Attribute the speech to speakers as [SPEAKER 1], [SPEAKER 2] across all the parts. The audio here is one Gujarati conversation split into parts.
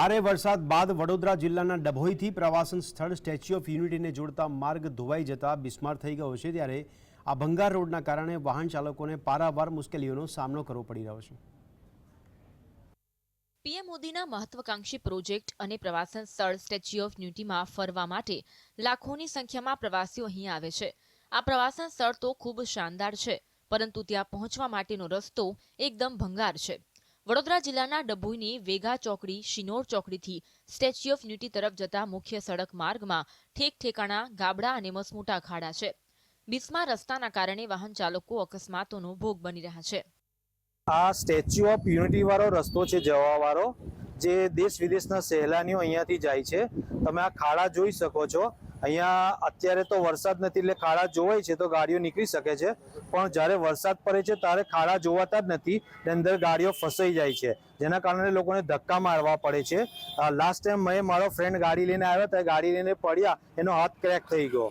[SPEAKER 1] ભારે વરસાદ બાદ વડોદરા જિલ્લાના ડભોઈથી પ્રવાસન સ્થળ સ્ટેચ્યુ ઓફ યુનિટીને જોડતા માર્ગ ધોવાઈ જતા બિસ્માર થઈ ગયો છે ત્યારે આ ભંગાર રોડના કારણે વાહન ચાલકોને પારાવાર મુશ્કેલીઓનો સામનો કરવો પડી રહ્યો છે.
[SPEAKER 2] પીએમ મોદીના મહત્વકાંક્ષી પ્રોજેક્ટ અને પ્રવાસન સ્થળ સ્ટેચ્યુ ઓફ યુનિટીમાં ફરવા માટે લાખોની સંખ્યામાં પ્રવાસીઓ અહીં આવે છે. આ પ્રવાસન સ્થળ તો ખૂબ શાનદાર છે, પરંતુ ત્યાં પહોંચવા માટેનો રસ્તો એકદમ ભંગાર છે. વડોદરા જિલ્લાના ડભોઈની વેગા ચોકડી, શિનોર ચોકડીથી સ્ટેચ્યુ ઓફ યુનિટી તરફ જતા મુખ્ય સડક માર્ગમાં ઠેક ઠેકાણા, ગાબડા અને મસમોટા ખાડા છે. બિસ્મા રસ્તાના કારણે વાહન ચાલકો અકસ્માતોનો ભોગ બની રહ્યા છે.
[SPEAKER 3] આ સ્ટેચ્યુ ઓફ યુનિટી વાળો રસ્તો છે જવા વાળો, જે દેશ વિદેશના સહેલાનીઓ અહીંયાથી જાય છે. તમે આ ખાડા જોઈ શકો છો. અહીંયા અત્યારે તો વરસાદ નથી એટલે ખાડા જોવાય છે તો ગાડીઓ નીકળી શકે છે. પણ જ્યારે વરસાદ પડે છે ત્યારે ખાડા જોવાતા જ નથી. ને અંદર ગાડીઓ ફસાઈ જાય છે. જેના કારણે લોકોને ધક્કા મારવા પડે છે. લાસ્ટ ટાઈમ મેં મારો ફ્રેન્ડ ગાડી લઈને આવ્યો ત્યારે ગાડી લઈને પડ્યા. એનો હાથ ક્રેક થઈ ગયો.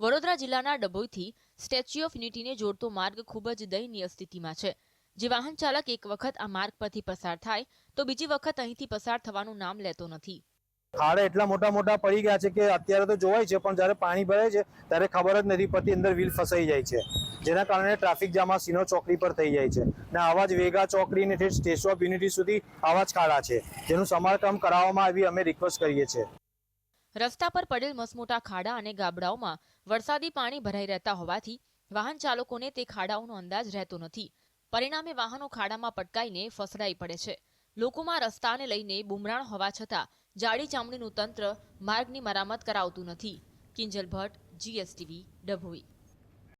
[SPEAKER 2] વડોદરા જિલ્લાના ડભોઈથી સ્ટેચ્યુ ઓફ યુનિટીને જોડતો માર્ગ ખૂબ જ દયનીય સ્થિતિમાં છે. જે વાહન ચાલક એક વખત આ માર્ગ પરથી પસાર થાય તો બીજી વખત અહીંથી પસાર થવાનું નામ લેતો નથી.
[SPEAKER 3] ખાડા એટલા મોટા મોટા પડી ગયા છે કે અત્યારે તો જોવાય છે, પણ જ્યારે પાણી ભરાય છે, ત્યારે ખબર જ નથી પડતી અંદર વ્હીલ ફસાઈ જાય છે. જેના કારણે ટ્રાફિક જામમાં સિનો ચોકડી પર થઈ જાય છે. ને આવા જ વેગા ચોકડી ને સ્ટેચ્યુ ઓફ યુનિટી સુધી આવા જ ખાડા છે. જેનું સમારકામ કરાવવામાં આવી અમે રિક્વેસ્ટ કરીએ છીએ.
[SPEAKER 2] રસ્તા પર પડેલ મસમોટા ખાડા અને ગાબડાઓમાં વરસાદી પાણી ભરાઈ રહેતા હોવાથી વાહન ચાલકોને તે ખાડાઓનો અંદાજ રહેતો નથી. પરિણામે વાહનો ખાડામાં પટકાઈને ફસડાઈ પડે છે. લોકોમાં રસ્તાને લઈને બુમરાણ હોવા છતાં જાડી ચામડીનું તંત્ર માર્ગની મરામત કરાવતું નથી. કિંજલ ભટ્ટ જીએસટીવી ડભોઈ.